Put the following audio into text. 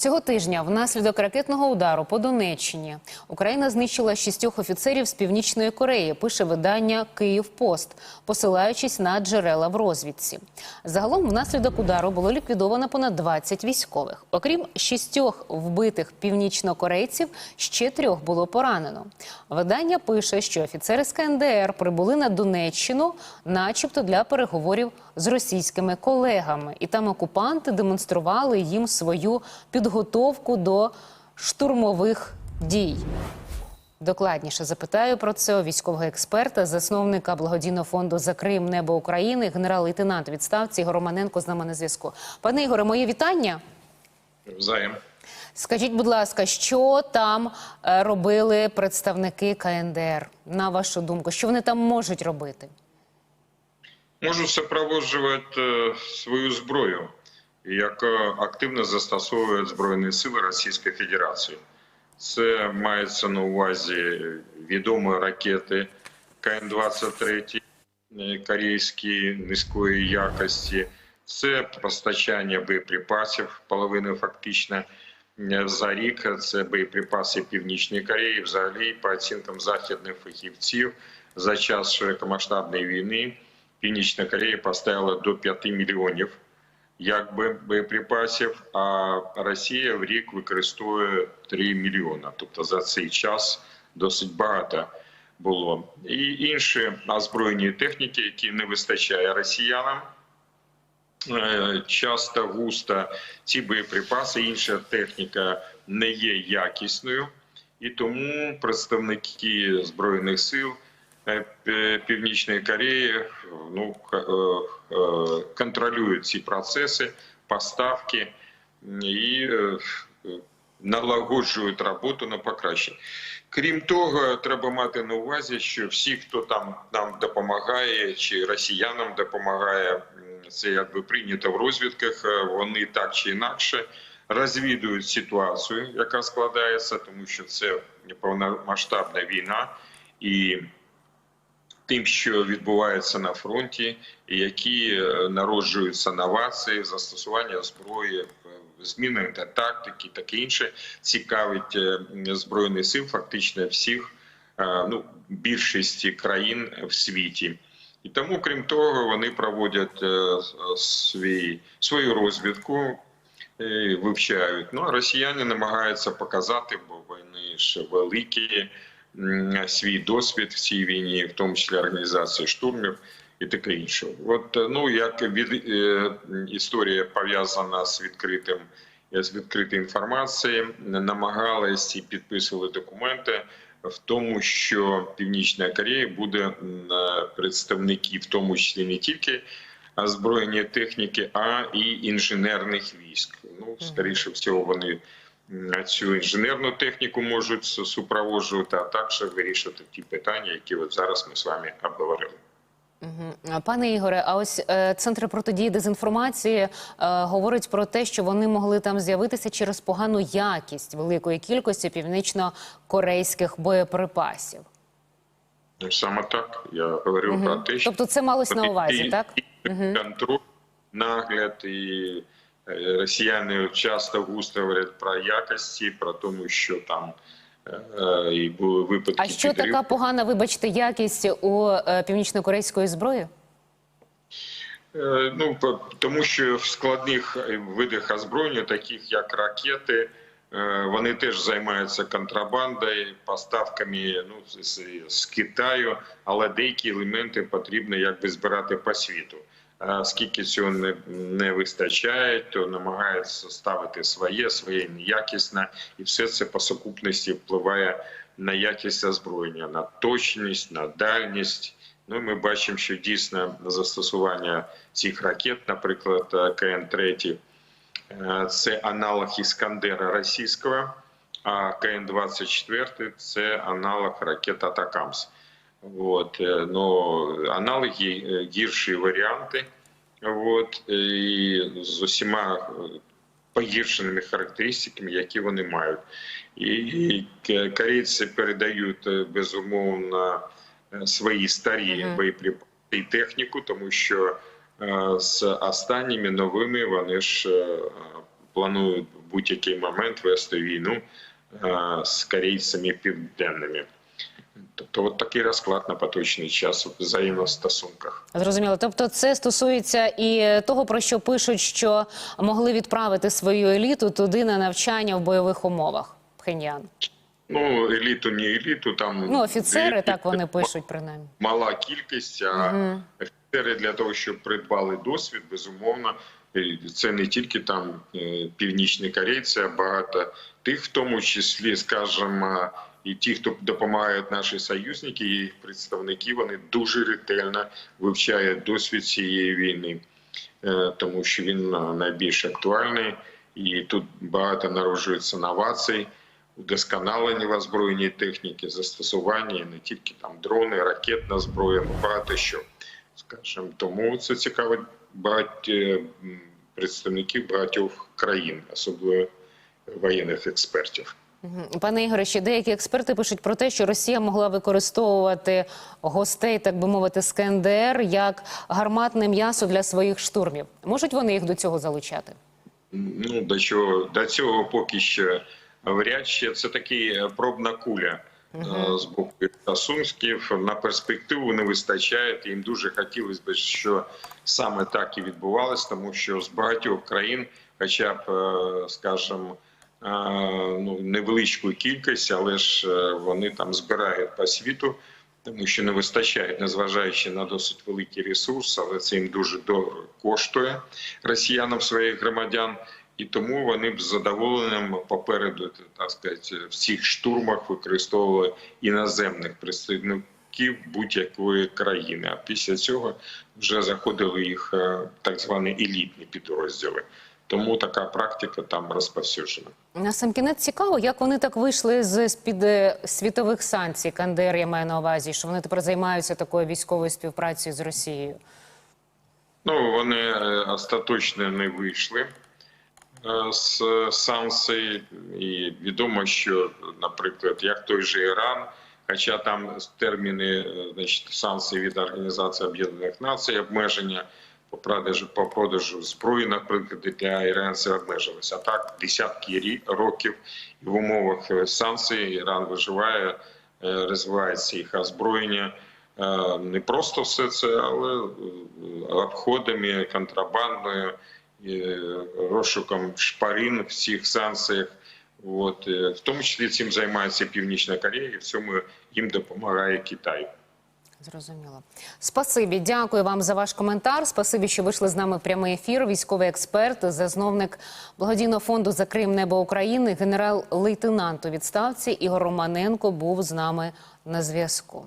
Цього тижня внаслідок ракетного удару по Донеччині Україна знищила шістьох офіцерів з північної Кореї. Пише видання Київпост, посилаючись на джерела в розвідці. Загалом, внаслідок удару було ліквідовано понад 20 військових. Окрім шістьох вбитих північнокорейців, ще трьох було поранено. Видання пише, що офіцери з КНДР прибули на Донеччину, начебто для переговорів з російськими колегами, і там окупанти демонстрували їм свою підготовку до штурмових дій. Докладніше запитаю про це у військового експерта, засновника благодійного фонду за Крим Небо України, генерал-лейтенант відставці Ігор Романенко з нами на зв'язку. Пане Ігоре, мої вітання. Взаєм. Скажіть, будь ласка, що там е, робили представники КНДР? На вашу думку, що вони там можуть робити? Можуть супроводжувати е, свою зброю, яка активно застосовують Збройні Сили Російської Федерації. Це мається на увазі відомі ракети КН-23 е, корейські низької якості. Це постачання боєприпасів, половини фактично е, за рік. Це боєприпаси Північної Кореї. Взагалі, по оцінкам західних фахівців, за час широкомасштабної війни Північна Корея поставила до 5 мільйонів якби боєприпасів, а Росія в рік використовує 3 мільйона. Тобто за цей час досить багато було. І інші озброєні техніки, які не вистачає росіянам. Е, Часто густо ці боєприпаси, інша техніка не є якісною, і тому представники збройних сил Північної Кореї ну, е, е, контролюють ці процеси, поставки і е, налагоджують роботу на покращення. Крім того, треба мати на увазі, що всі, хто там нам допомагає, чи росіянам допомагає, це якби прийнято в розвідках. Вони так чи інакше розвідують ситуацію, яка складається, тому що це повномасштабна війна і тим, що відбувається на фронті, які е, народжуються новації, застосування зброї, е, зміни та тактики, таке інше, цікавить е, збройних сил фактично всіх, ну більшості країн в світі. І тому, крім того, вони проводять свій свою розвідку, вивчають. Ну а росіяни намагаються показати, бо вони ж великі свій досвід в цій війні, в тому числі організації штурмів і таке інше. От е, ну як від е, історія пов'язана з відкритим з відкритої інформації, намагались і підписували документи в тому, що Північна Корея буде е, представники, в тому числі не тільки озброєння техніки, а і інженерних військ. Ну скоріше всього, вони цю інженерну техніку можуть супроводжувати, а також вирішувати ті питання, які от зараз ми з вами обговорили. Пане Ігоре, а ось е, центр протидії дезінформації е, говорить про те, що вони могли там з'явитися через погану якість великої кількості північно-корейських боєприпасів. Ну, Саме так я говорив про те, що Тобто це малось на увазі, і- так? і контроль, нагляд і росіяни часто густо говорять про якості, про тому, що там е, і були випадки. А що підриву. така погана, вибачте, якість у е, північно-корейської зброї? Е, Ну тому, що в складних е, видах озброєння, таких як ракети, е, вони теж займаються контрабандою, поставками ну з, з- з Китаю, але деякі елементи потрібно якби збирати по світу. А Оскільки цього не, не вистачає, то намагаються ставити своє, своє неякісне, і все це по сукупності впливає на якість озброєння, на точність, на дальність. Ну, ми бачимо, що дійсно застосування цих ракет, наприклад, КН-3, е, це аналог Іскандера російського, а КН-24 це аналог ракет Атакамс. От, е, ну, аналоги е, гірші варіанти. От, і з усіма е, погіршеними характеристиками, які вони мають. І, і корейці передають е, безумовно е, свої старі Мгм. боєприпаси і техніку, тому що з останніми новими вони ж планують в будь-який момент вести війну з корейцями південними. Тобто, от такий розклад на поточний час у взаємостосунках. Зрозуміло. Тобто, це стосується і того, про що пишуть, що могли відправити свою еліту туди на навчання в бойових умовах. Пхеньян. Ну, еліту, не еліту, там Ну, офіцери так вони пишуть принаймні. мала кількість, а офіцери для того, щоб придбали досвід, безумовно, це не тільки там е, північні корейці, а багато тих, в тому числі, скажімо, і ті, хто допомагають наші союзники, і їх представники, вони дуже ретельно вивчають досвід цієї війни, Е, тому що він е, найбільш актуальний, і тут багато народжується новацій. Удосконалення в озброєній техніки, застосування не тільки там дрони, ракетна зброя, ну багато що скажімо. Тому це цікавить багать е, представників багатьох країн, особливо воєнних експертів. Пане Ігоре, ще деякі експерти пишуть про те, що Росія могла використовувати гостей, так би мовити, з КНДР як гарматне м'ясо для своїх штурмів. Можуть вони їх до цього залучати? Ну до чого до цього поки що вряд ще це такий е, пробна куля. е, З боку стосунків на перспективу не вистачає. Їм дуже хотілося б, що саме так і відбувалось, тому що з багатьох країн, хоча б, е, скажімо, ну невеличку кількість, але ж е, вони там збирають по світу, тому що не вистачає, незважаючи на досить великий ресурс, але це їм дуже дорого коштує росіянам своїх громадян. І тому вони б з задоволенням попереду так сказати, в цих штурмах використовували іноземних представників будь-якої країни. А після цього вже заходили їх е, так звані елітні підрозділи. Тому така практика там розповсюджена. На сам кінець цікаво, як вони так вийшли з під е, світових санкцій. КНДР я маю на увазі, що вони тепер займаються такою військовою співпрацею з Росією. Ну вони е, остаточно не вийшли е, з санкцій, і відомо, що, наприклад, як той же Іран, хоча там терміни значить, санкцій від Організації Об'єднаних Націй, обмеження по продажу по продажу зброї, наприклад, для іранців обмежилися. А так десятки років в умовах е, санкцій Іран виживає, е, розвивається їх озброєння. Е, Не просто все це, але обходами, контрабандою, розшуком шпарин в цих санкціях. От, в тому числі цим займається Північна Корея, і в цьому їм допомагає Китай. Зрозуміло. Спасибі, дякую вам за ваш коментар. Спасибі, що вийшли з нами в прямий ефір. Військовий експерт, засновник благодійного фонду за Крим Небо України, генерал-лейтенант у відставці Ігор Романенко був з нами на зв'язку.